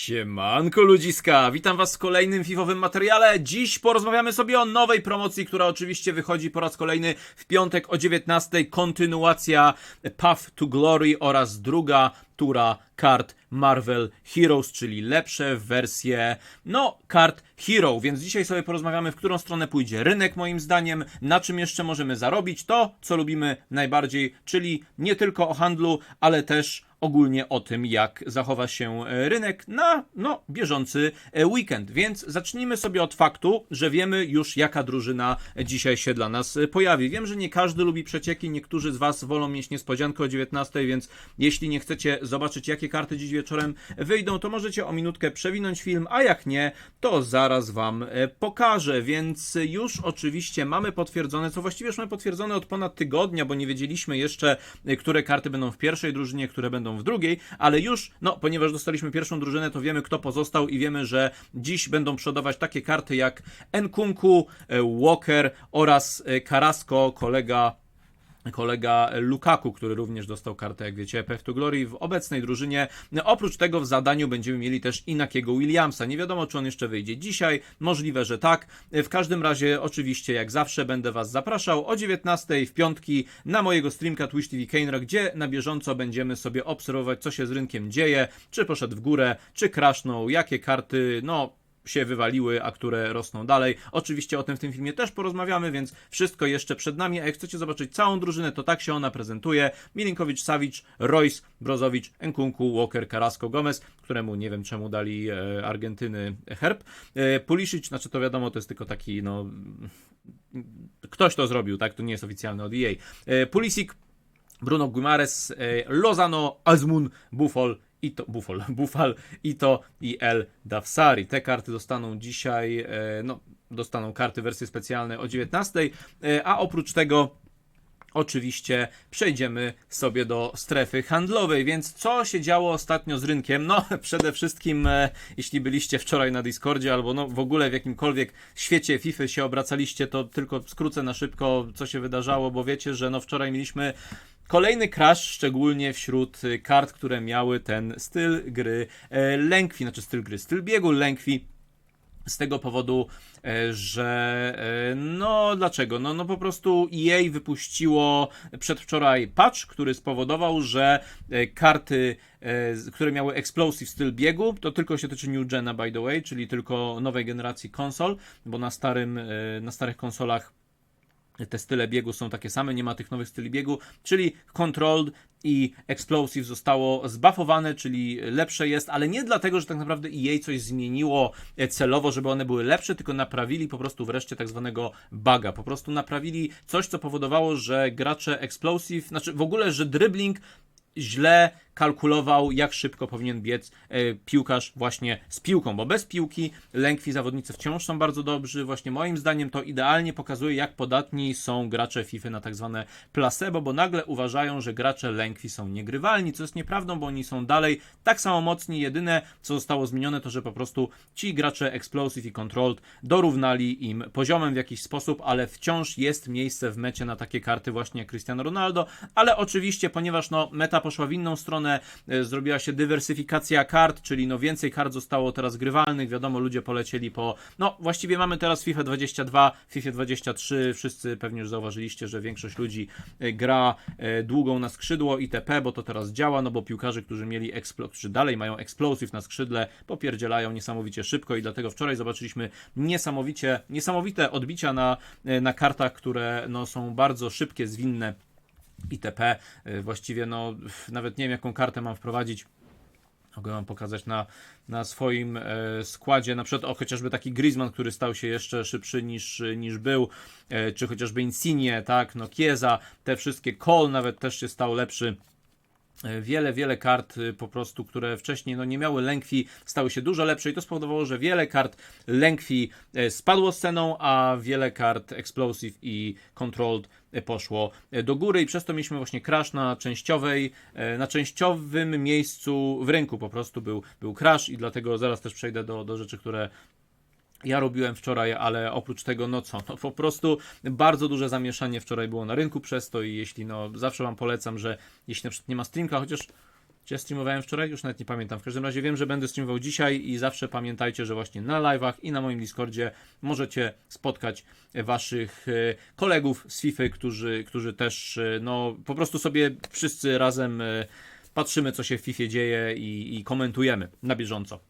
Siemanko ludziska, witam was w kolejnym fifowym materiale. Dziś porozmawiamy sobie o nowej promocji, która oczywiście wychodzi po raz kolejny w piątek o 19. Kontynuacja Path to Glory oraz druga tura kart Marvel Heroes, czyli lepsze wersje, no, kart Hero. Więc dzisiaj sobie porozmawiamy, w którą stronę pójdzie rynek, moim zdaniem, na czym jeszcze możemy zarobić, to co lubimy najbardziej, czyli nie tylko o handlu, ale też ogólnie o tym, jak zachowa się e, rynek na no, bieżący e, weekend. Więc zacznijmy sobie od faktu, że wiemy już, jaka drużyna dzisiaj się dla nas e, pojawi. Wiem, że nie każdy lubi przecieki, niektórzy z Was wolą mieć niespodziankę o 19, więc jeśli nie chcecie zobaczyć, jakie karty dziś wieczorem wyjdą, to możecie o minutkę przewinąć film, a jak nie, to zaraz Wam pokażę. Więc już oczywiście mamy potwierdzone, co właściwie już mamy potwierdzone od ponad tygodnia, bo nie wiedzieliśmy jeszcze, które karty będą w pierwszej drużynie, które będą w drugiej, ale już, no, ponieważ dostaliśmy pierwszą drużynę, to wiemy, kto pozostał i wiemy, że dziś będą przodować takie karty jak Nkunku, e, Walker oraz e, Carrasco, kolega kolega Lukaku, który również dostał kartę, jak wiecie, Path to Glory w obecnej drużynie. Oprócz tego w zadaniu będziemy mieli też Inakiego Williamsa. Nie wiadomo, czy on jeszcze wyjdzie dzisiaj. Możliwe, że tak. W każdym razie, oczywiście, jak zawsze, będę Was zapraszał o 19 w piątki na mojego streamka Twitch TV Kane, gdzie na bieżąco będziemy sobie obserwować, co się z rynkiem dzieje, czy poszedł w górę, czy crashnął, jakie karty, no, się wywaliły, a które rosną dalej. Oczywiście o tym w tym filmie też porozmawiamy, więc wszystko jeszcze przed nami, a jak chcecie zobaczyć całą drużynę, to tak się ona prezentuje. Milinkowicz, Savic, Royce, Brozowicz, Nkunku, Walker, Carrasco, Gomez, któremu nie wiem czemu dali e, Argentyny herb. E, Pulisic, znaczy to wiadomo, to jest tylko taki, no... Ktoś to zrobił, tak? To nie jest oficjalne od EA. E, Pulisic, Bruno Guimares, e, Lozano, Azmun, Buffon Ito, Buffal, Buffal, Ito i El Dafsari. Te karty dostaną dzisiaj, e, no, dostaną karty wersje specjalne o 19, e, a oprócz tego Oczywiście przejdziemy sobie do strefy handlowej, więc co się działo ostatnio z rynkiem? No, przede wszystkim, e, jeśli byliście wczoraj na Discordzie, albo no w ogóle w jakimkolwiek świecie FIFA się obracaliście, to tylko skrócę na szybko, co się wydarzało, bo wiecie, że no wczoraj mieliśmy Kolejny crash, szczególnie wśród y, kart, które miały ten styl gry e, lękwi, znaczy styl gry, styl biegu lękwi. Z tego powodu, e, że e, no dlaczego? No, no po prostu EA wypuściło przedwczoraj patch, który spowodował, że karty, które miały explosive styl biegu, to tylko się tyczy New Gena by the way, czyli tylko nowej generacji konsol, bo na starym, na starych konsolach te style biegu są takie same, nie ma tych nowych styli biegu, czyli Controlled i Explosive zostało zbuffowane, czyli lepsze jest, ale nie dlatego, że tak naprawdę EA coś zmieniło e, celowo, żeby one były lepsze, tylko naprawili po prostu wreszcie tak zwanego buga. Po prostu naprawili coś, co powodowało, że gracze Explosive, znaczy w ogóle, że dribbling źle kalkulował, jak szybko powinien biec e, piłkarz właśnie z piłką, bo bez piłki lękwi zawodnicy wciąż są bardzo dobrzy. Właśnie moim zdaniem to idealnie pokazuje, jak podatni są gracze FIFA na tak zwane placebo, bo nagle uważają, że gracze lękwi są niegrywalni, co jest nieprawdą, bo oni są dalej tak samo mocni. Jedyne, co zostało zmienione, to że po prostu ci gracze Explosive i Controlled dorównali im poziomem w jakiś sposób, ale wciąż jest miejsce w mecie na takie karty właśnie jak Cristiano Ronaldo, ale oczywiście, ponieważ no, meta poszła w inną stronę, e, zrobiła się dywersyfikacja kart, czyli no więcej kart zostało teraz grywalnych, wiadomo, ludzie polecieli po, no właściwie mamy teraz FIFA 22, FIFA 23, wszyscy pewnie już zauważyliście, że większość ludzi e, gra e, długą na skrzydło itp., bo to teraz działa, no bo piłkarze, którzy mieli explo- którzy dalej mają explosive na skrzydle, popierdzielają niesamowicie szybko i dlatego wczoraj zobaczyliśmy niesamowicie, niesamowite odbicia na, na kartach, które no, są bardzo szybkie, zwinne itp. Y, Właściwie no nawet nie wiem jaką kartę mam wprowadzić. Mogę wam pokazać na, na swoim e, składzie, na przykład o chociażby taki Griezmann, który stał się jeszcze szybszy niż, niż był, e, czy chociażby Insigne, tak, no Chiesa, te wszystkie, Cole nawet też się stał lepszy. Wiele, wiele kart y, po prostu, które wcześniej no, nie miały lękwi, stały się dużo lepsze i to spowodowało, że wiele kart lękwi e, spadło z ceną, a wiele kart Explosive i Controlled e, poszło e, do góry. I przez to mieliśmy właśnie crash na częściowej, na częściowym miejscu w rynku. Po prostu był, był crash i dlatego zaraz też przejdę do, do rzeczy, które ja robiłem wczoraj, ale oprócz tego, no co, no po prostu bardzo duże zamieszanie wczoraj było na rynku przez to i jeśli, no zawsze wam polecam, że jeśli na przykład nie ma streamka, chociaż Czy ja streamowałem wczoraj? Już nawet nie pamiętam. W każdym razie wiem, że będę streamował dzisiaj i zawsze pamiętajcie, że właśnie na live'ach i na moim Discordzie możecie spotkać waszych e, kolegów z FIFA, którzy, którzy też e, no po prostu sobie wszyscy razem e, patrzymy, co się w FIFA dzieje i, i komentujemy na bieżąco.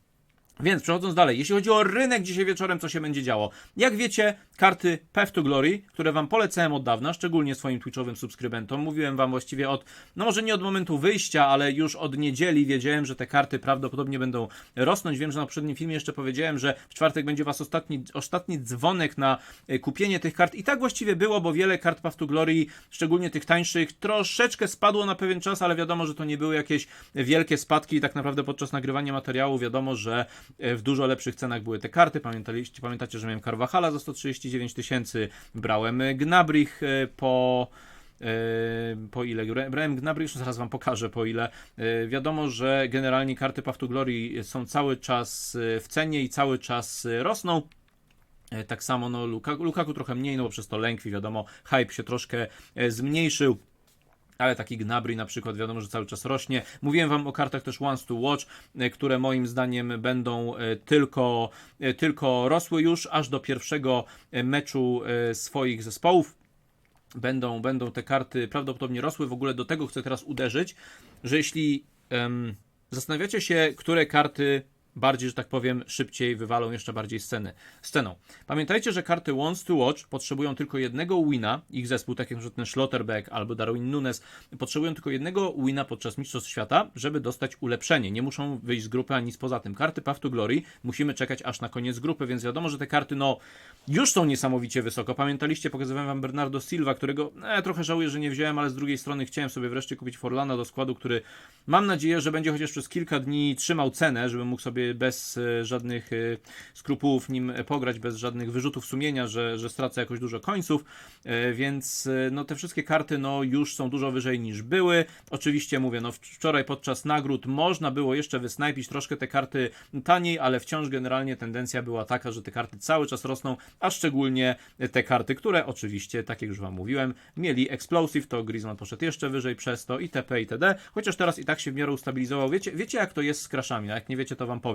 Więc przechodząc dalej, jeśli chodzi o rynek dzisiaj wieczorem, co się będzie działo. Jak wiecie, karty Path to Glory, które wam polecałem od dawna, szczególnie swoim twitchowym subskrybentom, mówiłem wam właściwie od, no może nie od momentu wyjścia, ale już od niedzieli wiedziałem, że te karty prawdopodobnie będą rosnąć. Wiem, że na poprzednim filmie jeszcze powiedziałem, że w czwartek będzie was ostatni, ostatni dzwonek na e, kupienie tych kart i tak właściwie było, bo wiele kart Path to Glory, szczególnie tych tańszych, troszeczkę spadło na pewien czas, ale wiadomo, że to nie były jakieś wielkie spadki i tak naprawdę podczas nagrywania materiału wiadomo, że w dużo lepszych cenach były te karty. Pamiętaliście, pamiętacie, że miałem Carvajala za 139 tysięcy, brałem e, Gnabrich e, po e, po ile brałem Gnabry, już zaraz wam pokażę po ile. E, Wiadomo, że generalnie karty Path to Glory są cały czas e, w cenie i cały czas e, rosną. E, Tak samo no, Lukaku, Lukaku trochę mniej, no bo przez to lękwi, wiadomo, hype się troszkę e, zmniejszył. Ale taki Gnabry na przykład wiadomo, że cały czas rośnie. Mówiłem wam o kartach też Once to Watch, e, które moim zdaniem będą e, tylko, e, tylko rosły już aż do pierwszego meczu swoich zespołów. Będą, będą te karty prawdopodobnie rosły. W ogóle do tego chcę teraz uderzyć, że jeśli em, zastanawiacie się, które karty bardziej, że tak powiem, szybciej wywalą jeszcze bardziej sceny, sceną. Pamiętajcie, że karty Wants to Watch potrzebują tylko jednego wina, ich zespół, tak jak ten Schlotterbeck albo Darwin Nunes, potrzebują tylko jednego wina podczas Mistrzostw Świata, żeby dostać ulepszenie. Nie muszą wyjść z grupy ani nic poza tym. Karty Path to Glory musimy czekać aż na koniec grupy, więc wiadomo, że te karty, no, już są niesamowicie wysoko. Pamiętaliście, pokazywałem wam Bernardo Silva, którego e, trochę żałuję, że nie wziąłem, ale z drugiej strony chciałem sobie wreszcie kupić Forlana do składu, który mam nadzieję, że będzie chociaż przez kilka dni trzymał cenę, żebym mógł sobie bez e, żadnych e, skrupułów nim pograć, bez żadnych wyrzutów sumienia, że, że stracę jakoś dużo końców, e, więc no te wszystkie karty no już są dużo wyżej niż były. Oczywiście mówię, no wczoraj podczas nagród można było jeszcze wysnajpić troszkę te karty taniej, ale wciąż generalnie tendencja była taka, że te karty cały czas rosną, a szczególnie te karty, które oczywiście, tak jak już wam mówiłem, mieli Explosive, to Griezmann poszedł jeszcze wyżej przez to, itp. itd. Chociaż teraz i tak się w miarę ustabilizował. Wiecie, wiecie jak to jest z crashami, a jak nie wiecie, to wam powiem.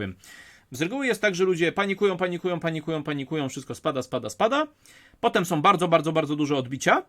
Z reguły jest tak, że ludzie panikują, panikują, panikują, panikują, wszystko spada, spada, spada. Potem są bardzo, bardzo, bardzo duże odbicia.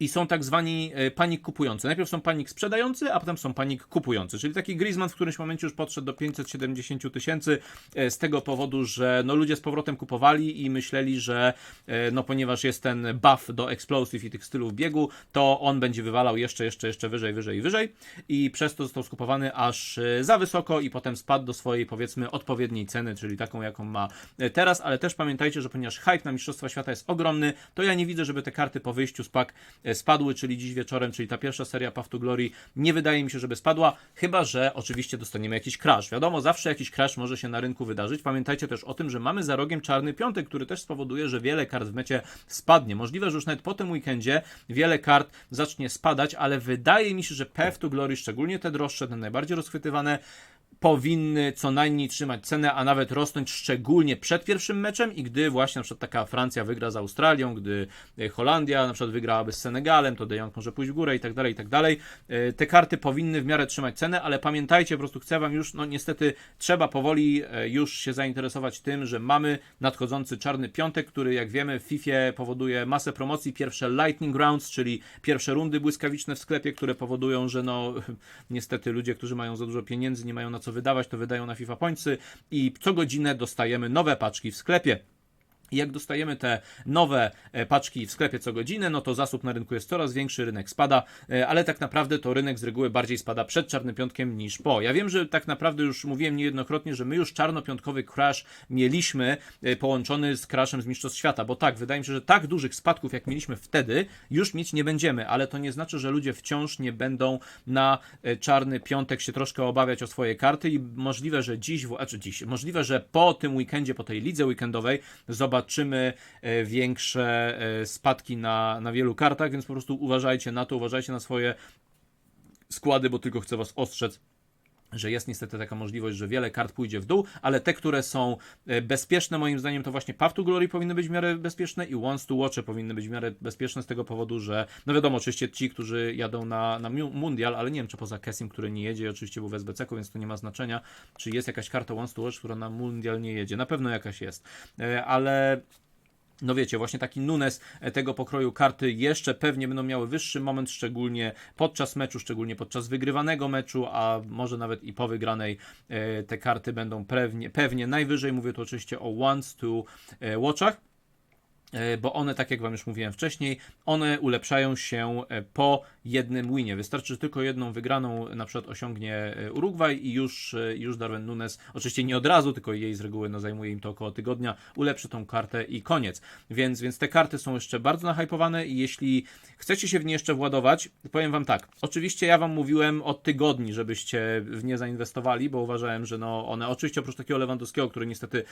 I są tak zwani e, panik kupujący. Najpierw są panik sprzedający, a potem są panik kupujący. Czyli taki Griezmann w którymś momencie już podszedł do 570 tysięcy e, z tego powodu, że no, ludzie z powrotem kupowali i myśleli, że e, no, ponieważ jest ten buff do explosive i tych stylów biegu, to on będzie wywalał jeszcze, jeszcze, jeszcze wyżej, wyżej wyżej. I przez to został skupowany aż za wysoko i potem spadł do swojej powiedzmy odpowiedniej ceny, czyli taką jaką ma teraz. Ale też pamiętajcie, że ponieważ hype na Mistrzostwa Świata jest ogromny, to ja nie widzę, żeby te karty po wyjściu z pak spadły, czyli dziś wieczorem, czyli ta pierwsza seria Path to Glory, nie wydaje mi się, żeby spadła, chyba że oczywiście dostaniemy jakiś crash. Wiadomo, zawsze jakiś crash może się na rynku wydarzyć. Pamiętajcie też o tym, że mamy za rogiem czarny piątek, który też spowoduje, że wiele kart w mecie spadnie. Możliwe, że już nawet po tym weekendzie wiele kart zacznie spadać, ale wydaje mi się, że Path to Glory, szczególnie te droższe, te najbardziej rozchwytywane, powinny co najmniej trzymać cenę, a nawet rosnąć szczególnie przed pierwszym meczem i gdy właśnie na przykład taka Francja wygra z Australią, gdy e, Holandia na przykład wygrałaby z Senegalem, to De Jong może pójść w górę i tak dalej, i tak dalej. E, Te karty powinny w miarę trzymać cenę, ale pamiętajcie, po prostu chcę wam już, no niestety trzeba powoli e, już się zainteresować tym, że mamy nadchodzący czarny piątek, który jak wiemy w FIFA powoduje masę promocji, pierwsze lightning rounds, czyli pierwsze rundy błyskawiczne w sklepie, które powodują, że no niestety ludzie, którzy mają za dużo pieniędzy, nie mają na co wydawać, to wydają na FIFA Pointsy i co godzinę dostajemy nowe paczki w sklepie. Jak dostajemy te nowe e, paczki w sklepie co godzinę, no to zasób na rynku jest coraz większy, rynek spada, e, ale tak naprawdę to rynek z reguły bardziej spada przed czarnym piątkiem niż po. Ja wiem, że tak naprawdę już mówiłem niejednokrotnie, że my już czarnopiątkowy crash mieliśmy e, połączony z crashem z Mistrzostw Świata, bo tak, wydaje mi się, że tak dużych spadków jak mieliśmy wtedy już mieć nie będziemy, ale to nie znaczy, że ludzie wciąż nie będą na czarny piątek się troszkę obawiać o swoje karty i możliwe, że dziś, znaczy dziś, możliwe, że po tym weekendzie, po tej lidze weekendowej zobaczymy e, większe e, spadki na, na wielu kartach, więc po prostu uważajcie na to, uważajcie na swoje składy, bo tylko chcę Was ostrzec że jest niestety taka możliwość, że wiele kart pójdzie w dół, ale te, które są e, bezpieczne, moim zdaniem, to właśnie Path to Glory powinny być w miarę bezpieczne i Once to Watch powinny być w miarę bezpieczne z tego powodu, że, no wiadomo, oczywiście ci, którzy jadą na, na mu- Mundial, ale nie wiem, czy poza Kessim, który nie jedzie, oczywiście był w SBC-ku, więc to nie ma znaczenia, czy jest jakaś karta Once to Watch, która na Mundial nie jedzie. Na pewno jakaś jest, E, ale no wiecie, właśnie taki Nunes e, tego pokroju karty jeszcze pewnie będą miały wyższy moment, szczególnie podczas meczu, szczególnie podczas wygrywanego meczu, a może nawet i po wygranej e, te karty będą pewnie, pewnie najwyżej. Mówię tu oczywiście o once to e, watchach. E, Bo one, tak jak Wam już mówiłem wcześniej, one ulepszają się e, po jednym winie. Wystarczy, tylko jedną wygraną na przykład osiągnie e, Urugwaj i już, już Darwin Nunes, oczywiście nie od razu, tylko jej z reguły no, zajmuje im to około tygodnia, ulepszy tą kartę i koniec. Więc, więc te karty są jeszcze bardzo nahypowane i jeśli chcecie się w nie jeszcze władować, powiem Wam tak, oczywiście ja Wam mówiłem od tygodni, żebyście w nie zainwestowali, bo uważałem, że no one, oczywiście oprócz takiego Lewandowskiego, który niestety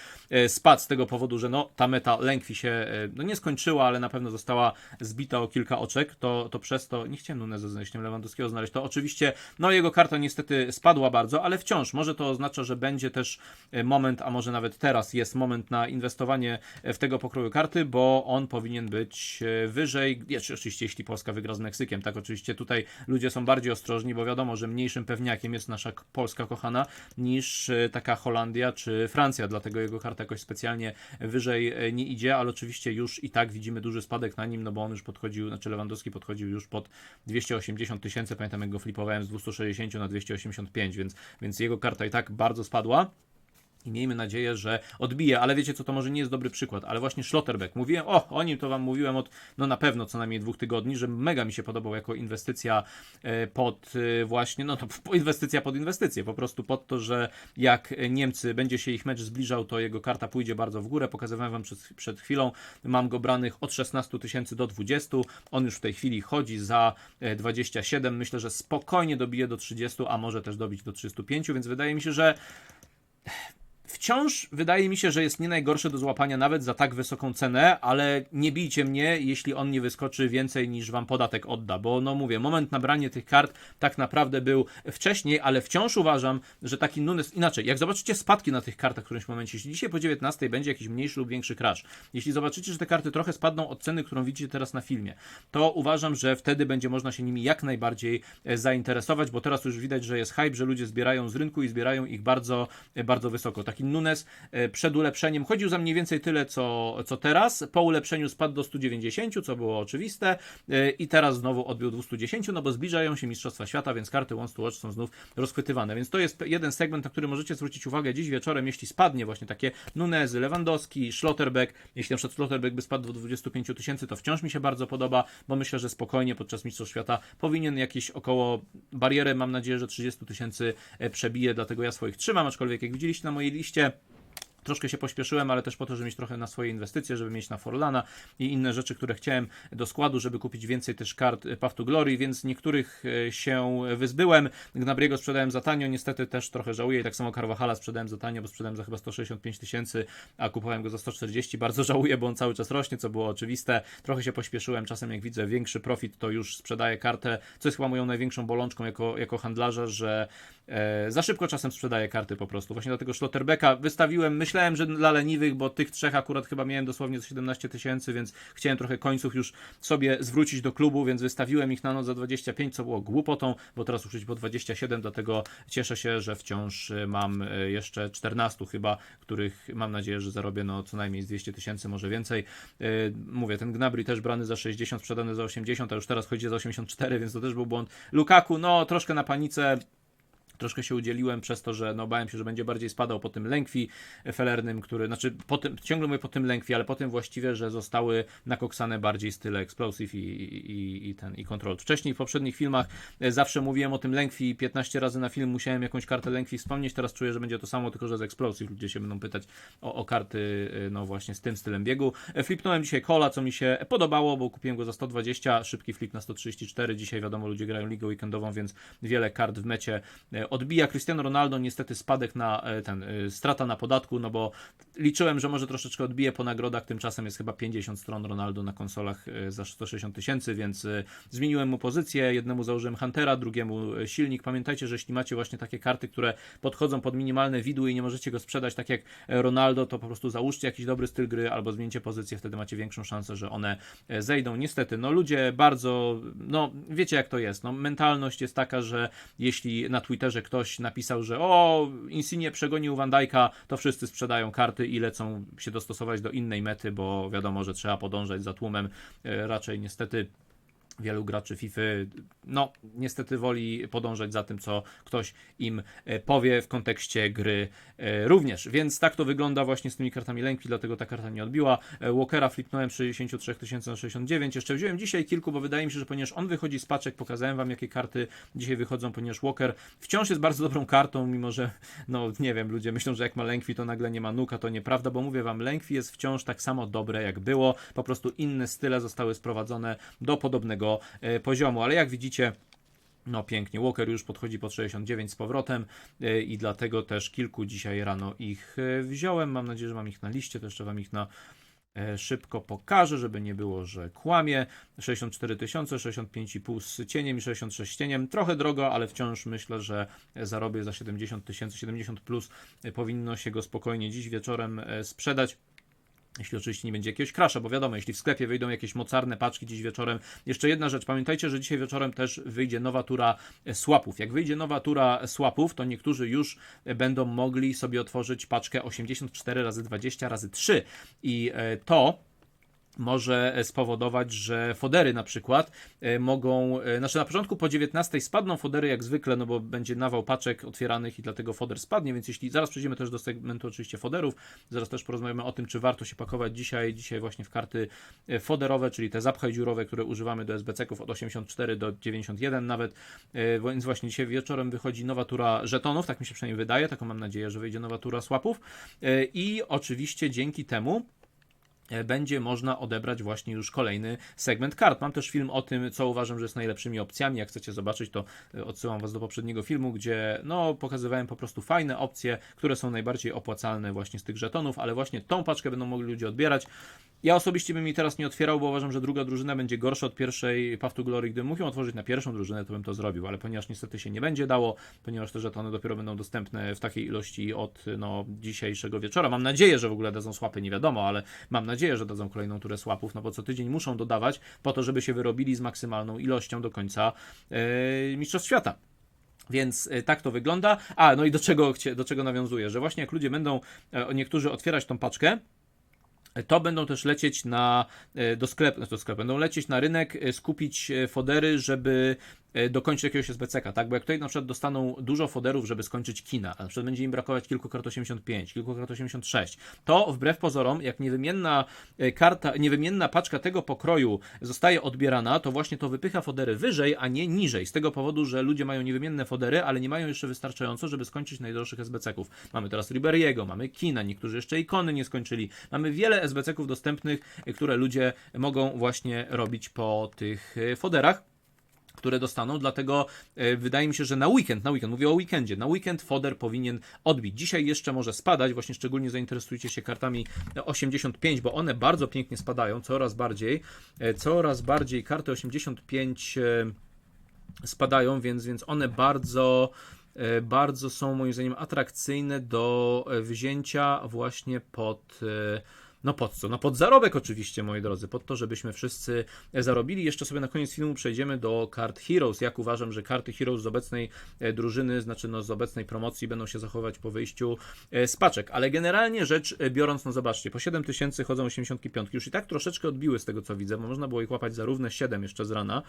spadł z tego powodu, że no ta meta lękwi się, no nie skończyła, ale na pewno została zbita o kilka oczek, to, to przez to, nie chciałem Nuneza znaleźć, chciałem Lewandowskiego znaleźć, to oczywiście, no jego karta niestety spadła bardzo, ale wciąż, może to oznacza, że będzie też e, moment, a może nawet teraz jest moment na inwestowanie w tego pokroju karty, bo on powinien być e, wyżej, jeszcze oczywiście jeśli Polska wygra z Meksykiem, tak oczywiście tutaj ludzie są bardziej ostrożni, bo wiadomo, że mniejszym pewniakiem jest nasza Polska kochana niż e, taka Holandia czy Francja, dlatego jego karta jakoś specjalnie wyżej e, nie idzie, ale oczywiście już i tak widzimy duży spadek na nim, no bo on już podchodził, znaczy Lewandowski podchodził już pod 280 tysięcy, pamiętam jak go flipowałem z 260 na 285, więc, więc jego karta i tak bardzo spadła. I miejmy nadzieję, że odbije, ale wiecie co, to może nie jest dobry przykład, ale właśnie Schlotterbeck. Mówiłem, o, o nim to wam mówiłem od, no na pewno co najmniej dwóch tygodni, że mega mi się podobał jako inwestycja e, pod e, właśnie, no to inwestycja pod inwestycję, po prostu pod to, że jak Niemcy, będzie się ich mecz zbliżał, to jego karta pójdzie bardzo w górę. Pokazywałem wam przed, przed chwilą, mam go branych od 16 tysięcy do 20, on już w tej chwili chodzi za e, 27, myślę, że spokojnie dobije do 30, a może też dobić do 35, więc wydaje mi się, że Wciąż wydaje mi się, że jest nie najgorszy do złapania nawet za tak wysoką cenę, ale nie bijcie mnie, jeśli on nie wyskoczy więcej niż wam podatek odda, bo no mówię, moment na branie tych kart tak naprawdę był wcześniej, ale wciąż uważam, że taki Nunes, inaczej, jak zobaczycie spadki na tych kartach w którymś momencie, jeśli dzisiaj po 19 będzie jakiś mniejszy lub większy crash, jeśli zobaczycie, że te karty trochę spadną od ceny, którą widzicie teraz na filmie, to uważam, że wtedy będzie można się nimi jak najbardziej e, zainteresować, bo teraz już widać, że jest hype, że ludzie zbierają z rynku i zbierają ich bardzo, e, bardzo wysoko. Taki Nunes e, przed ulepszeniem chodził za mniej więcej tyle, co, co teraz. Po ulepszeniu spadł do 190, co było oczywiste e, i teraz znowu odbił 210, no bo zbliżają się Mistrzostwa Świata, więc karty Once to Watch są znów rozchwytywane. Więc to jest jeden segment, na który możecie zwrócić uwagę dziś wieczorem, jeśli spadnie właśnie takie Nunezy, Lewandowski, Schlotterbeck. Jeśli na przykład Schlotterbeck by spadł do 25 tysięcy, to wciąż mi się bardzo podoba, bo myślę, że spokojnie podczas Mistrzostw Świata powinien jakieś około barierę, mam nadzieję, że 30 tysięcy e, przebije, dlatego ja swoich trzymam, aczkolwiek jak widzieliście na mojej liście, Troszkę się pośpieszyłem, ale też po to, żeby mieć trochę na swoje inwestycje, żeby mieć na Forlana i inne rzeczy, które chciałem do składu, żeby kupić więcej też kart Path to Glory, więc niektórych e, się wyzbyłem. Gnabriego sprzedałem za tanio, niestety też trochę żałuję tak samo Carvajala sprzedałem za tanio, bo sprzedałem za chyba 165 tysięcy, a kupowałem go za 140. Bardzo żałuję, bo on cały czas rośnie, co było oczywiste. Trochę się pośpieszyłem, czasem jak widzę większy profit, to już sprzedaję kartę, co jest chyba moją największą bolączką jako, jako handlarza, że za szybko czasem sprzedaję karty po prostu. Właśnie dlatego Schlotterbecka wystawiłem, myślałem, że dla leniwych, bo tych trzech akurat chyba miałem dosłownie z 17 tysięcy, więc chciałem trochę końców już sobie zwrócić do klubu, więc wystawiłem ich na noc za 25, co było głupotą, bo teraz już po 27, dlatego cieszę się, że wciąż y, mam y, jeszcze 14 chyba, których mam nadzieję, że zarobię no co najmniej z 200 tysięcy, może więcej. Mówię, ten Gnabry też brany za 60, sprzedany za 80, a już teraz chodzi za 84, więc to też był błąd. Lukaku, no troszkę na panice, troszkę się udzieliłem przez to, że no, bałem się, że będzie bardziej spadał po tym lękwi felernym, który, znaczy po tym, ciągle mówię po tym lękwi, ale po tym właściwie, że zostały nakoksane bardziej style explosive i, i, i ten i control. Wcześniej w poprzednich filmach e, zawsze mówiłem o tym lękwi, 15 razy na film musiałem jakąś kartę lękwi wspomnieć, teraz czuję, że będzie to samo, tylko że z explosive. Ludzie się będą pytać o, o karty, e, no właśnie z tym stylem biegu. E, Flipnąłem dzisiaj Cola, co mi się podobało, bo kupiłem go za 120, szybki flip na 134. Dzisiaj wiadomo, ludzie grają ligę weekendową, więc wiele kart w mecie odbija. Cristiano Ronaldo niestety spadek na e, ten, e, strata na podatku, no bo liczyłem, że może troszeczkę odbije po nagrodach, tymczasem jest chyba 50 stron Ronaldo na konsolach e, za 160 tysięcy, więc zmieniłem mu pozycję, jednemu założyłem Huntera, drugiemu silnik. Pamiętajcie, że jeśli macie właśnie takie karty, które podchodzą pod minimalne widły i nie możecie go sprzedać tak jak Ronaldo, to po prostu załóżcie jakiś dobry styl gry albo zmieńcie pozycję, wtedy macie większą szansę, że one zejdą. Niestety, no ludzie bardzo, no wiecie jak to jest, no mentalność jest taka, że jeśli na Twitterze ktoś napisał, że o, Insigne przegonił Van Dijk'a, to wszyscy sprzedają karty i lecą się dostosować do innej mety, bo wiadomo, że trzeba podążać za tłumem. E, Raczej niestety wielu graczy FIFA, no niestety woli podążać za tym, co ktoś im e, powie w kontekście gry e, również. Więc tak to wygląda właśnie z tymi kartami lęki, dlatego ta karta nie odbiła. E, Walkera flipnąłem przy 63 tysięcy na 69. Jeszcze wziąłem dzisiaj kilku, bo wydaje mi się, że ponieważ on wychodzi z paczek, pokazałem wam jakie karty dzisiaj wychodzą, ponieważ Walker wciąż jest bardzo dobrą kartą, mimo że no nie wiem, ludzie myślą, że jak ma lękwi, to nagle nie ma nuka, to nieprawda, bo mówię wam, lękwi jest wciąż tak samo dobre jak było, po prostu inne style zostały sprowadzone do podobnego e, poziomu, ale jak widzicie no pięknie, Walker już podchodzi pod 69 z powrotem e, i dlatego też kilku dzisiaj rano ich e, wziąłem. Mam nadzieję, że mam ich na liście, to jeszcze wam ich na szybko pokażę, żeby nie było, że kłamie. 64 tysiące, 65,5 z cieniem i 66 z cieniem. Trochę drogo, ale wciąż myślę, że zarobię za 70 tysięcy, 70 plus powinno się go spokojnie dziś wieczorem sprzedać. Jeśli oczywiście nie będzie jakiegoś crasha, bo wiadomo, jeśli w sklepie wyjdą jakieś mocarne paczki dziś wieczorem. Jeszcze jedna rzecz, pamiętajcie, że dzisiaj wieczorem też wyjdzie nowa tura swapów. Jak wyjdzie nowa tura swapów, to niektórzy już będą mogli sobie otworzyć paczkę 84 razy 20 razy 3 i e, to może spowodować, że fodery na przykład e, mogą, e, znaczy na początku po 19 spadną fodery jak zwykle, no bo będzie nawał paczek otwieranych i dlatego foder spadnie, więc jeśli zaraz przejdziemy też do segmentu oczywiście foderów, zaraz też porozmawiamy o tym, czy warto się pakować. Dzisiaj, dzisiaj właśnie w karty e, foderowe, czyli te zapchaj dziurowe, które używamy do SBC-ków od 84 do 91 nawet, więc właśnie dzisiaj wieczorem wychodzi nowa tura żetonów, tak mi się przynajmniej wydaje, taką mam nadzieję, że wyjdzie nowa tura swapów E, i oczywiście dzięki temu będzie można odebrać właśnie już kolejny segment kart. Mam też film o tym, co uważam, że jest najlepszymi opcjami. Jak chcecie zobaczyć, to e, odsyłam Was do poprzedniego filmu, gdzie no, pokazywałem po prostu fajne opcje, które są najbardziej opłacalne właśnie z tych żetonów, ale właśnie tą paczkę będą mogli ludzie odbierać. Ja osobiście bym jej teraz nie otwierał, bo uważam, że druga drużyna będzie gorsza od pierwszej Path to Glory. Gdybym mógł otworzyć na pierwszą drużynę, to bym to zrobił, ale ponieważ niestety się nie będzie dało, ponieważ te żetony dopiero będą dostępne w takiej ilości od no, dzisiejszego wieczora. Mam nadzieję, że w ogóle dadzą słapy, nie wiadomo, ale mam nadzieję, że dadzą kolejną turę słapów, no bo co tydzień muszą dodawać po to, żeby się wyrobili z maksymalną ilością do końca yy, Mistrzostw Świata. Więc e, tak to wygląda. A, no i do czego, do czego nawiązuję? Że właśnie jak ludzie będą, e, niektórzy otwierać tą paczkę, to będą też lecieć na, do sklepu, znaczy do sklepu, będą lecieć na rynek, skupić fodery, żeby dokończyć jakiegoś SBCK, tak? Bo jak tutaj na przykład dostaną dużo foderów, żeby skończyć kina, a na przykład będzie im brakować kilku kart 85, kilku kart 86, to wbrew pozorom, jak niewymienna e, karta, niewymienna paczka tego pokroju zostaje odbierana, to właśnie to wypycha fodery wyżej, a nie niżej. Z tego powodu, że ludzie mają niewymienne fodery, ale nie mają jeszcze wystarczająco, żeby skończyć najdroższych SBC-ków. Mamy teraz Riberiego, mamy Kina, niektórzy jeszcze ikony nie skończyli. Mamy wiele SBC-ków dostępnych, e, które ludzie mogą właśnie robić po tych e, foderach które dostaną, dlatego e, wydaje mi się, że na weekend, na weekend, mówię o weekendzie, na weekend foder powinien odbić. Dzisiaj jeszcze może spadać, właśnie szczególnie zainteresujcie się kartami 85, bo one bardzo pięknie spadają, coraz bardziej, e, coraz bardziej karty 85 e, spadają, więc, więc one bardzo bardzo są moim zdaniem atrakcyjne do wzięcia właśnie pod no pod co? No pod zarobek oczywiście, moi drodzy, pod to, żebyśmy wszyscy zarobili. Jeszcze sobie na koniec filmu przejdziemy do kart Heroes. Jak uważam, że karty Heroes z obecnej e, drużyny, znaczy no z obecnej promocji będą się zachować po wyjściu e, z paczek. Ale generalnie rzecz e, biorąc, no zobaczcie, po 7000 chodzą 85. Już i tak troszeczkę odbiły z tego, co widzę, bo można było ich łapać za równe 7 jeszcze z rana.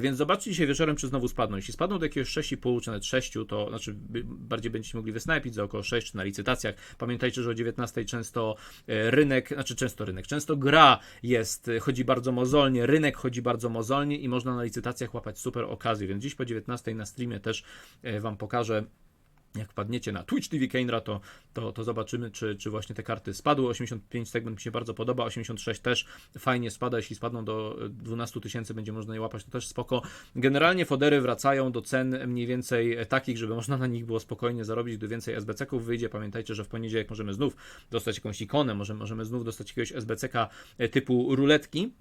Więc zobaczcie dzisiaj wieczorem, czy znowu spadną. Jeśli spadną do jakiegoś 6,5 czy nawet 6, to znaczy bardziej będziecie mogli wysnajpić za około 6 czy na licytacjach. Pamiętajcie, że o 19 często e, rynek, znaczy często rynek, często gra jest, chodzi bardzo mozolnie, rynek chodzi bardzo mozolnie i można na licytacjach łapać super okazję. Więc dziś po 19 na streamie też e, Wam pokażę jak wpadniecie na Twitch TV Keindra, to, to, to zobaczymy, czy, czy właśnie te karty spadły. 85 segment mi się bardzo podoba, 86 też fajnie spada. Jeśli spadną do 12 tysięcy, będzie można je łapać, to też spoko. Generalnie fodery wracają do cen mniej więcej takich, żeby można na nich było spokojnie zarobić, gdy więcej SBC-ków wyjdzie. Pamiętajcie, że w poniedziałek możemy znów dostać jakąś ikonę, możemy, możemy znów dostać jakiegoś SBC-ka typu ruletki.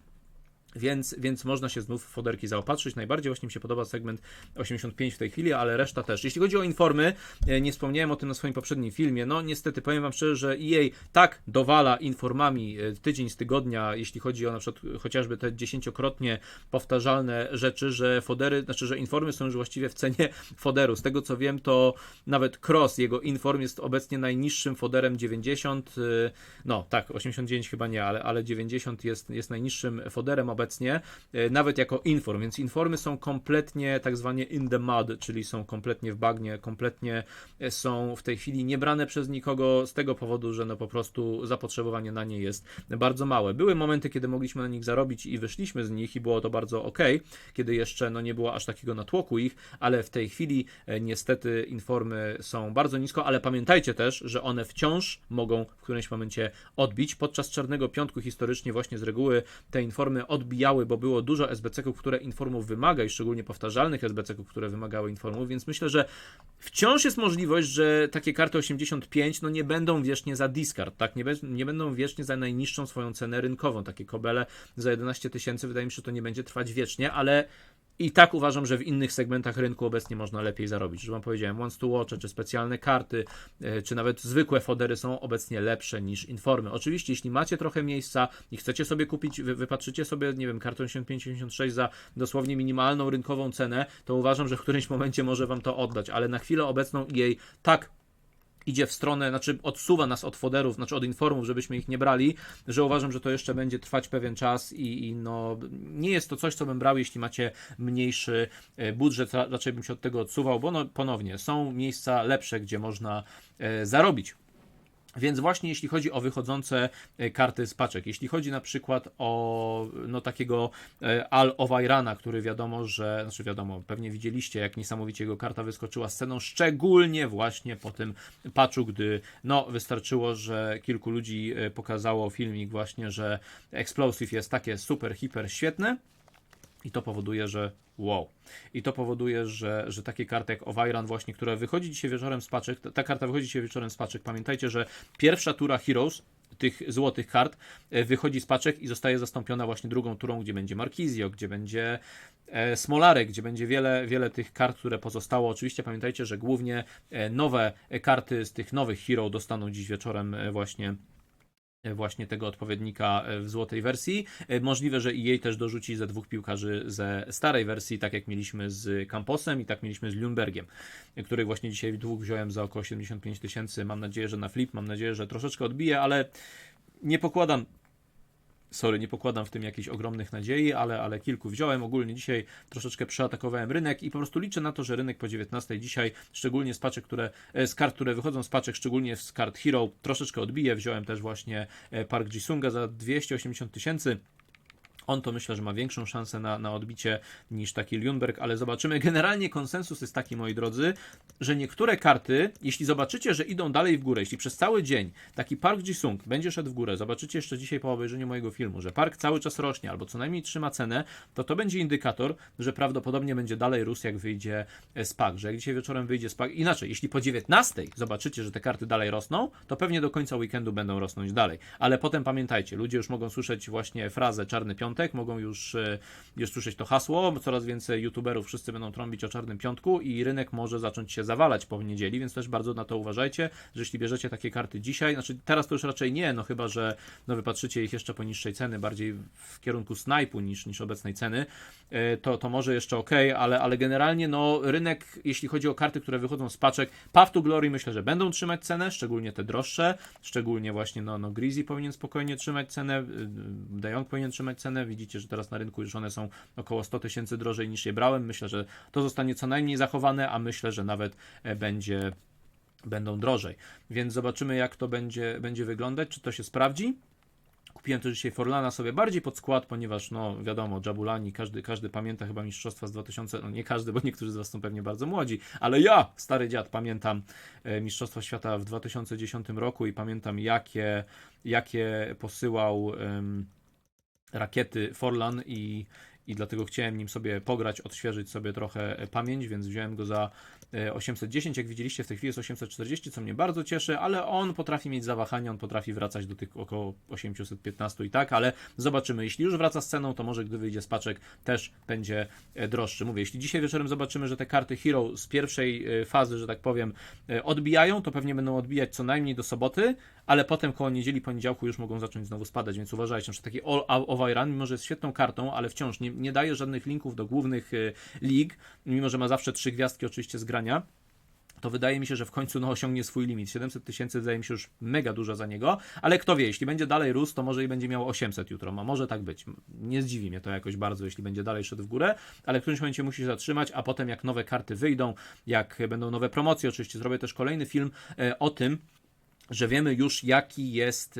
Więc, więc można się znów w foderki zaopatrzyć. Najbardziej właśnie mi się podoba segment 85 w tej chwili, ale reszta też. Jeśli chodzi o informy, e, nie wspomniałem o tym na swoim poprzednim filmie. No niestety powiem wam szczerze, że EA tak dowala informami e, tydzień z tygodnia, jeśli chodzi o na przykład chociażby te dziesięciokrotnie powtarzalne rzeczy, że fodery, znaczy, że informy są już właściwie w cenie foderu. Z tego co wiem, to nawet Cross, jego inform jest obecnie najniższym foderem 90, e, no tak, 89 chyba nie, ale, ale 90 jest, jest najniższym foderem obecnie obecnie, e, nawet jako inform, więc informy są kompletnie tak zwanie in the mud, czyli są kompletnie w bagnie, kompletnie e, są w tej chwili niebrane przez nikogo z tego powodu, że no po prostu zapotrzebowanie na nie jest bardzo małe. Były momenty, kiedy mogliśmy na nich zarobić i wyszliśmy z nich i było to bardzo ok, kiedy jeszcze no nie było aż takiego natłoku ich, ale w tej chwili e, niestety informy są bardzo nisko, ale pamiętajcie też, że one wciąż mogą w którymś momencie odbić. Podczas Czarnego Piątku historycznie właśnie z reguły te informy odbijają odbijały, bo było dużo SBC-ków, które informów wymaga i szczególnie powtarzalnych SBC-ków, które wymagały informów, więc myślę, że wciąż jest możliwość, że takie karty 85 no nie będą wiecznie za discard, tak? Nie, be, nie będą wiecznie za najniższą swoją cenę rynkową. Takie kobele za 11 tysięcy wydaje mi się, że to nie będzie trwać wiecznie, ale i tak uważam, że w innych segmentach rynku obecnie można lepiej zarobić. Że wam powiedziałem, once to watch, czy specjalne karty, e, czy nawet zwykłe fodery są obecnie lepsze niż informy. Oczywiście, jeśli macie trochę miejsca i chcecie sobie kupić, wy, wypatrzycie sobie, nie wiem, kartę 85-86 za dosłownie minimalną rynkową cenę, to uważam, że w którymś momencie może wam to oddać, ale na chwilę obecną jej tak idzie w stronę, znaczy odsuwa nas od foderów, znaczy od informów, żebyśmy ich nie brali, że uważam, że to jeszcze będzie trwać pewien czas i, i no nie jest to coś, co bym brał, jeśli macie mniejszy e, budżet, raczej bym się od tego odsuwał, bo no ponownie są miejsca lepsze, gdzie można e, zarobić. Więc właśnie jeśli chodzi o wychodzące e, karty z paczek, jeśli chodzi na przykład o no, takiego e, Al Owairana, który wiadomo, że, znaczy wiadomo, pewnie widzieliście, jak niesamowicie jego karta wyskoczyła sceną, szczególnie właśnie po tym patchu, gdy no, wystarczyło, że kilku ludzi e, pokazało filmik właśnie, że Explosive jest takie super, hiper świetne, i to powoduje, że wow. I to powoduje, że, że takie karty jak Owajran właśnie, która wychodzi dzisiaj wieczorem z paczek, ta, ta karta wychodzi dzisiaj wieczorem z paczek. Pamiętajcie, że pierwsza tura Heroes tych złotych kart e, wychodzi z paczek i zostaje zastąpiona właśnie drugą turą, gdzie będzie Markizio, gdzie będzie e, Smolarek, gdzie będzie wiele, wiele tych kart, które pozostało. Oczywiście pamiętajcie, że głównie e, nowe karty z tych nowych Hero dostaną dziś wieczorem właśnie właśnie tego odpowiednika w złotej wersji. Możliwe, że EA też dorzuci ze dwóch piłkarzy ze starej wersji, tak jak mieliśmy z Camposem i tak mieliśmy z Lundbergiem, których właśnie dzisiaj dwóch wziąłem za około 75 tysięcy. Mam nadzieję, że na flip, mam nadzieję, że troszeczkę odbije, ale nie pokładam sorry, nie pokładam w tym jakichś ogromnych nadziei, ale, ale kilku wziąłem. Ogólnie dzisiaj troszeczkę przeatakowałem rynek i po prostu liczę na to, że rynek po 19 dzisiaj, szczególnie z paczek, które, e, z kart, które wychodzą z paczek, szczególnie z kart Hero, troszeczkę odbije. Wziąłem też właśnie e, Park Jisunga za 280 tysięcy. On to myślę, że ma większą szansę na, na odbicie niż taki Lundberg, ale zobaczymy. Generalnie konsensus jest taki, moi drodzy, że niektóre karty, jeśli zobaczycie, że idą dalej w górę, jeśli przez cały dzień taki Park Ji-sung będzie szedł w górę, zobaczycie jeszcze dzisiaj po obejrzeniu mojego filmu, że park cały czas rośnie albo co najmniej trzyma cenę, to to będzie indykator, że prawdopodobnie będzie dalej rósł, jak wyjdzie SPAC, że jak dzisiaj wieczorem wyjdzie SPAC, inaczej, jeśli po 19 zobaczycie, że te karty dalej rosną, to pewnie do końca weekendu będą rosnąć dalej. Ale potem pamiętajcie, ludzie już mogą słyszeć właśnie frazę czarny piątek, piątek, mogą już, e, już słyszeć to hasło, coraz więcej youtuberów, wszyscy będą trąbić o czarnym piątku i rynek może zacząć się zawalać po niedzieli, więc też bardzo na to uważajcie, że jeśli bierzecie takie karty dzisiaj, znaczy teraz to już raczej nie, no chyba, że no wypatrzycie ich jeszcze po niższej ceny, bardziej w kierunku snajpu niż, niż obecnej ceny, e, to, to może jeszcze ok, ale, ale generalnie no rynek, jeśli chodzi o karty, które wychodzą z paczek, Path to Glory myślę, że będą trzymać cenę, szczególnie te droższe, szczególnie właśnie no, no Greasy powinien spokojnie trzymać cenę, y, y, De Jong powinien trzymać cenę, Widzicie, że teraz na rynku już one są około 100 tysięcy drożej niż je brałem. Myślę, że to zostanie co najmniej zachowane, a myślę, że nawet e, będzie będą drożej. Więc zobaczymy, jak to będzie, będzie wyglądać, czy to się sprawdzi. Kupiłem też dzisiaj Forlana sobie bardziej pod skład, ponieważ, no wiadomo, Jabulani, każdy, każdy pamięta chyba mistrzostwa z 2000, no nie każdy, bo niektórzy z Was są pewnie bardzo młodzi, ale ja, stary dziad, pamiętam e, Mistrzostwa Świata w 2010 roku i pamiętam jakie, jakie posyłał em, rakiety Forlan i, i dlatego chciałem nim sobie pograć, odświeżyć sobie trochę pamięć, więc wziąłem go za 810. Jak widzieliście, w tej chwili jest 840, co mnie bardzo cieszy, ale on potrafi mieć zawahania, on potrafi wracać do tych około 815 i tak, ale zobaczymy. Jeśli już wraca z ceną, to może gdy wyjdzie z paczek, też będzie e, droższy. Mówię, jeśli dzisiaj wieczorem zobaczymy, że te karty Hero z pierwszej e, fazy, że tak powiem, e, odbijają, to pewnie będą odbijać co najmniej do soboty, ale potem koło niedzieli, poniedziałku już mogą zacząć znowu spadać, więc uważajcie, że taki All mimo że jest świetną kartą, ale wciąż nie, nie daje żadnych linków do głównych lig, mimo że ma zawsze trzy gwiazdki oczywiście z grania to wydaje mi się, że w końcu no, osiągnie swój limit. 700 tysięcy wydaje mi się już mega dużo za niego, ale kto wie, jeśli będzie dalej rósł, to może i będzie miał 800 jutro. Ma może tak być. Nie zdziwi mnie to jakoś bardzo, jeśli będzie dalej szedł w górę, ale w którymś momencie musi się zatrzymać, a potem jak nowe karty wyjdą, jak będą nowe promocje, oczywiście zrobię też kolejny film e, o tym, że wiemy już, jaki jest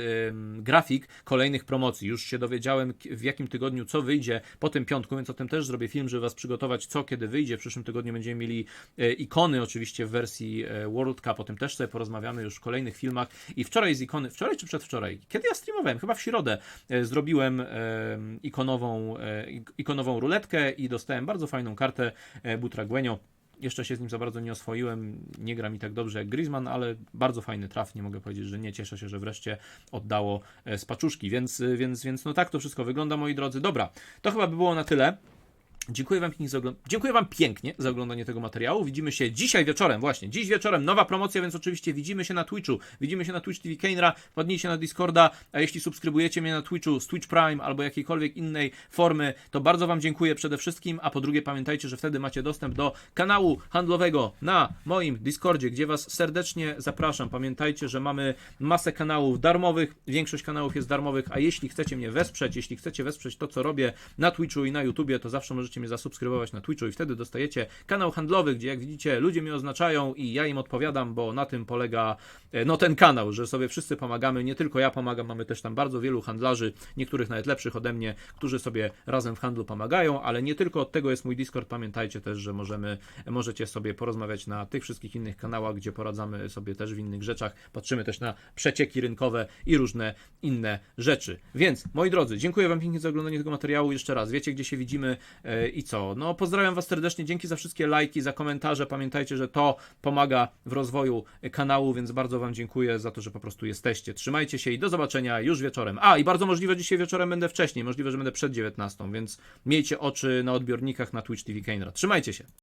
grafik kolejnych promocji. Już się dowiedziałem, w jakim tygodniu co wyjdzie po tym piątku, więc o tym też zrobię film, żeby Was przygotować, co kiedy wyjdzie. W przyszłym tygodniu będziemy mieli e, ikony, oczywiście w wersji e, World Cup. O tym też sobie porozmawiamy już w kolejnych filmach. I wczoraj z ikony, wczoraj czy przedwczoraj? Kiedy ja streamowałem? Chyba w środę e, zrobiłem ikonową, ik- ikonową ruletkę i dostałem bardzo fajną kartę Butragueño. Jeszcze się z nim za bardzo nie oswoiłem, nie gra mi tak dobrze jak Griezmann, ale bardzo fajny traf, nie mogę powiedzieć, że nie. Cieszę się, że wreszcie oddało e, z paczuszki, więc, e, więc, więc no tak to wszystko wygląda, moi drodzy. Dobra, to chyba by było na tyle. Dziękuję wam, pięknie za Dziękuję Wam pięknie za oglądanie tego materiału. Widzimy się dzisiaj wieczorem, właśnie. Dziś wieczorem nowa promocja, więc oczywiście widzimy się na Twitchu. Widzimy się na Twitch TV Keinra. Wpadnijcie na Discorda, a jeśli subskrybujecie mnie na Twitchu z Twitch Prime albo jakiejkolwiek innej formy, to bardzo Wam dziękuję przede wszystkim. A po drugie, pamiętajcie, że wtedy macie dostęp do kanału handlowego na moim Discordzie, gdzie Was serdecznie zapraszam. Pamiętajcie, że mamy masę kanałów darmowych. Większość kanałów jest darmowych, a jeśli chcecie mnie wesprzeć, jeśli chcecie wesprzeć to, co robię na Twitchu i na YouTubie, to zawsze możecie mnie zasubskrybować na Twitchu i wtedy dostajecie kanał handlowy, gdzie jak widzicie ludzie mnie oznaczają i ja im odpowiadam, bo na tym polega e, no ten kanał, że sobie wszyscy pomagamy, nie tylko ja pomagam, mamy też tam bardzo wielu handlarzy, niektórych nawet lepszych ode mnie, którzy sobie razem w handlu pomagają, ale nie tylko od tego jest mój Discord, pamiętajcie też, że możemy, możecie sobie porozmawiać na tych wszystkich innych kanałach, gdzie poradzamy sobie też w innych rzeczach, patrzymy też na przecieki rynkowe i różne inne rzeczy. Więc, moi drodzy, dziękuję Wam pięknie za oglądanie tego materiału jeszcze raz. Wiecie, gdzie się widzimy e, i co? No, pozdrawiam Was serdecznie, dzięki za wszystkie lajki, za komentarze. Pamiętajcie, że to pomaga w rozwoju kanału, więc bardzo Wam dziękuję za to, że po prostu jesteście. Trzymajcie się i do zobaczenia już wieczorem. A, i bardzo możliwe, dzisiaj wieczorem będę wcześniej, możliwe, że będę przed 19, więc miejcie oczy na odbiornikach na Twitch TV Keinra. Trzymajcie się.